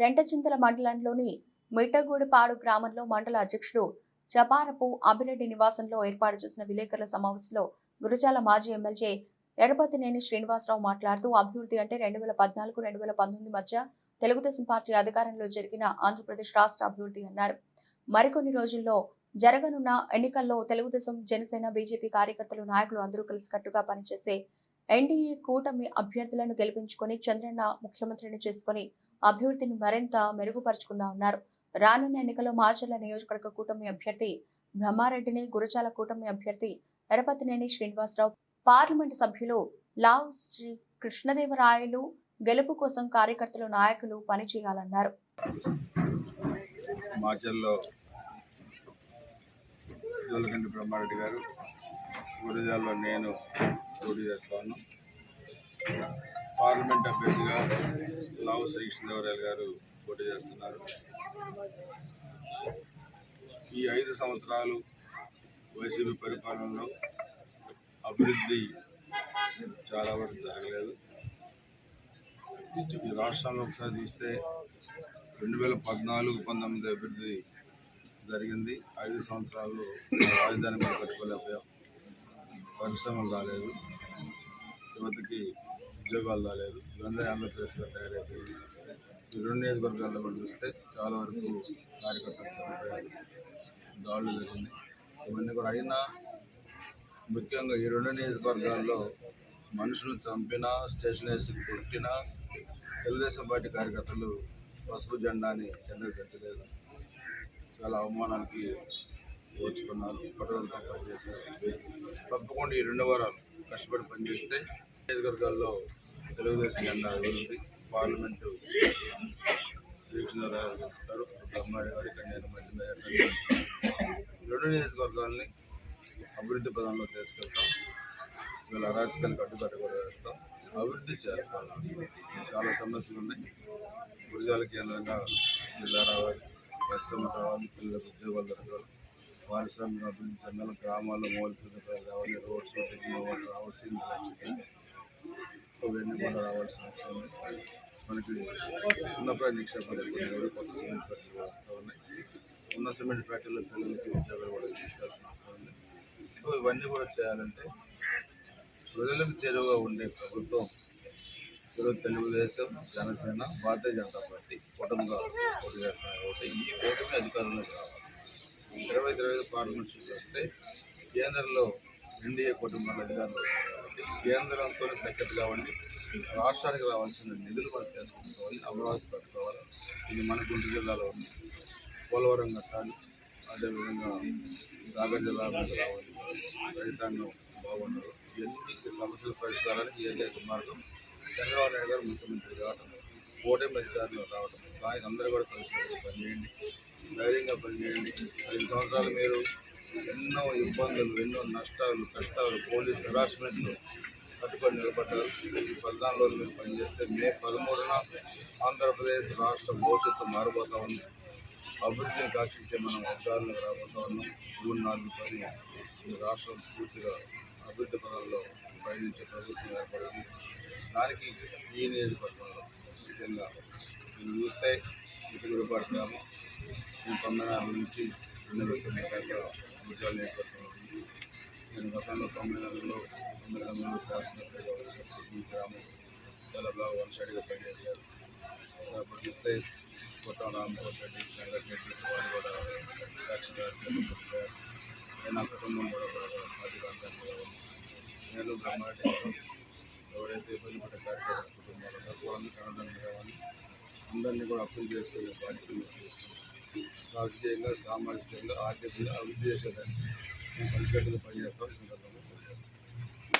రెంటచింతల మండలంలోని మిట్టగూడిపాడు గ్రామంలో మండల అధ్యక్షుడు చపారపు అభిరెడ్డి నివాసంలో ఏర్పాటు చేసిన విలేకరుల సమావేశంలో గురజాల మాజీ ఎమ్మెల్యే ఎడపతినేని శ్రీనివాసరావు మాట్లాడుతూ అభివృద్ధి అంటే రెండు వేల పద్నాలుగు రెండు వేల పంతొమ్మిది మధ్య తెలుగుదేశం పార్టీ అధికారంలో జరిగిన ఆంధ్రప్రదేశ్ రాష్ట్ర అభివృద్ధి అన్నారు. మరికొన్ని రోజుల్లో జరగనున్న ఎన్నికల్లో తెలుగుదేశం జనసేన బీజేపీ కార్యకర్తలు నాయకులు అందరూ కలిసికట్టుగా పనిచేసే ఎన్డీఏ కూటమి అభ్యర్థులను గెలిపించుకొని చంద్రన్న ముఖ్యమంత్రిని చేసుకొని అభివృద్ధిని మరింత మెరుగుపరుచుకుందామన్నారు రానున్న ఎన్నికల్లో మాచర్ల నియోజకవర్గ కూటమి అభ్యర్థి బ్రహ్మారెడ్డిని గురజాల కూటమి అభ్యర్థి ఎరపతినేని శ్రీనివాసరావు పార్లమెంటు సభ్యులు లావ్ శ్రీ కృష్ణదేవరాయలు గెలుపు కోసం కార్యకర్తలు నాయకులు పనిచేయాలన్నారు. మాచల్లో జోలకంటి బ్రహ్మారెడ్డి గారు గురిజాల్లో నేను పోటీ చేస్తాను పార్లమెంట్ అభ్యర్థిగా లావు శ్రీకృష్ణదేవరాయలు గారు పోటీ చేస్తున్నారు. ఈ ఐదు సంవత్సరాలు వైసీపీ పరిపాలనలో అభివృద్ధి చాలా వరకు జరగలేదు. ఈ రాష్ట్రంలో ఒకసారి చూస్తే రెండు వేల పద్నాలుగు పంతొమ్మిది అభివృద్ధి జరిగింది. ఐదు సంవత్సరాల్లో రాజధాని మీద కట్టుకోలేకపోయాం. పరిశ్రమలు రాలేదు. యువతకి ఉద్యోగాలు రాలేదు. ఇవంతా ఆంధ్రప్రదేశ్లో తయారైపోయింది. ఈ రెండు నియోజకవర్గాల్లో కూడా చూస్తే చాలా వరకు కార్యకర్తలు చనిపోయారు. దాడులు జరిగింది. ఇవన్నీ కూడా అయినా ముఖ్యంగా ఈ రెండు నియోజకవర్గాల్లో మనుషులు చంపినా స్టేషన్ వేసి కొట్టినా తెలుగుదేశం పార్టీ కార్యకర్తలు పసుపు జెండాని కిందకు తెచ్చలేదు. చాలా అవమానాలకి ఓర్చుకున్నారు పట్టుదలతో పనిచేశారు తప్పకుండా ఈ రెండు వారాలు కష్టపడి పనిచేస్తే నియోజకవర్గాల్లో తెలుగుదేశం జెండా అభివృద్ధి పార్లమెంటు శ్రీకృష్ణరావు గెలుస్తారు. బ్రహ్మాడి గారి కన్యాకు మంచి రెండు నియోజకవర్గాల్ని అభివృద్ధి పదంలో తీసుకెళ్తాం. వీళ్ళ అరాచకానికి అడ్డుకట్ట కూడా వేస్తాం. అభివృద్ధి చేస్తాం. చాలా సమస్యలు ఉన్నాయి. గురిజాల కేంద్రంగా జిల్లా రావాలి పరిశ్రమ రావాలి పిల్లలకు ఉద్యోగాలు దొరకాలి పారిశ్రామిక అభివృద్ధి చెందాలి గ్రామాల్లో మౌలిక సదుపాయాలు రావాలి రోడ్స్ రావాల్సింది లక్ష్యం సో ఇవన్నీ కూడా రావాల్సిన అవసరం ఉంది. మనకి ఉన్నప్పుడు నిక్షేపాలు కూడా కొత్త సిమెంట్ ఫ్యాక్టరీలు వస్తూ ఉన్నాయి. ఉన్న సిమెంట్ ఫ్యాక్టరీలో పిల్లలకి ఉద్యోగాలు కూడా ఇచ్చాల్సిన అవసరం ఉంది. సో ఇవన్నీ కూడా చేయాలంటే ప్రజలకు చేరువగా ఉండే ప్రభుత్వం ఈరోజు తెలుగుదేశం జనసేన భారతీయ జనతా పార్టీ కూటమిగా పోటీ చేస్తున్నారు కాబట్టి ఈ కూటమి అధికారంలోకి రావాలి. ఇరవై ఇరవై ఐదు పార్లమెంట్ సీట్లు వస్తే కేంద్రంలో ఎన్డీఏ కూటమి అధికారంలో కాబట్టి కేంద్రంతో సఖ్యత కావండి. రాష్ట్రానికి రావాల్సిన నిధులు మనం తీసుకుంటుకోవాలి అమరావతి పెట్టుకోవాలి. ఇది మన గుంటూరు జిల్లాలో ఉంది. పోలవరం కట్టాలి. అదేవిధంగా సాగర్ జిల్లా రావాలి. రైతాంగం బాగుండదు ఇవన్నీ సమస్యల పరిష్కారానికి ఏకైక మార్గం చంద్రబాబు నాయుడు గారు ముఖ్యమంత్రి కావడం ఓటమి అధికారులు రావడం ఆయన అందరూ కూడా కలిసి పనిచేయండి ధైర్యంగా పనిచేయండి. ఐదు సంవత్సరాలు మీరు ఎన్నో ఇబ్బందులు ఎన్నో నష్టాలు కష్టాలు పోలీస్ హెరాస్మెంట్లు కట్టుకొని నిలబడ్డారు. ఈ పద్నాలుగు రోజులు మీరు పనిచేస్తే మే పదమూడున ఆంధ్రప్రదేశ్ రాష్ట్ర భవిష్యత్తు మారబోతా ఉంది. అభివృద్ధిని కాక్షించే మనం అధికారులకు రాబోతా ఉన్నాం. మూడు నాలుగు పని ఈ రాష్ట్రం పూర్తిగా అభివృద్ధి పదంలో పయనించే ప్రభుత్వం ఏర్పడింది. దానికి ఈ నియోజకవర్గంలో ముఖ్యంగా మీరు చూస్తే ఇటుగురు పడుతున్నాము నేను తొంభై నాలుగు నుంచి రెండు వేల తొమ్మిది దాకా ఉద్యోగాలు నియోజకవర్గంలో ఉంది. నేను గతంలో తొంభై నాలుగులో తొమ్మిది నాలుగులో శాసనసభ్యులుగా వచ్చినప్పుడు ఈ గ్రామం చాలా బాగా వన్ సైడ్గా పనిచేశారు. అప్పుడు చూస్తే కొత్త రామ్మోహన్ రెడ్డి వెంకట రెడ్డి వాళ్ళు కూడా సాక్షిదారు చెప్పారు నేను నా కుటుంబం కూడా బాగా అధికారంగా ఉంది నేను బ్రహ్మారెడ్డి ఎవరైతే ఇబ్బంది పడే కార్యక్రమ కుటుంబాలు ఉన్నారో వాళ్ళని కనడానికి కావాలి అందరినీ కూడా అప్పులు చేసుకునే బాధ్యత మీరు తీసుకుంటాం రాజకీయంగా సామాజికంగా ఆర్థికంగా అభివృద్ధి చేసేదానికి మేము కలిసికట్టుగా పనిచేస్తాం ఈ సందర్భంగా తెలియజేస్తాం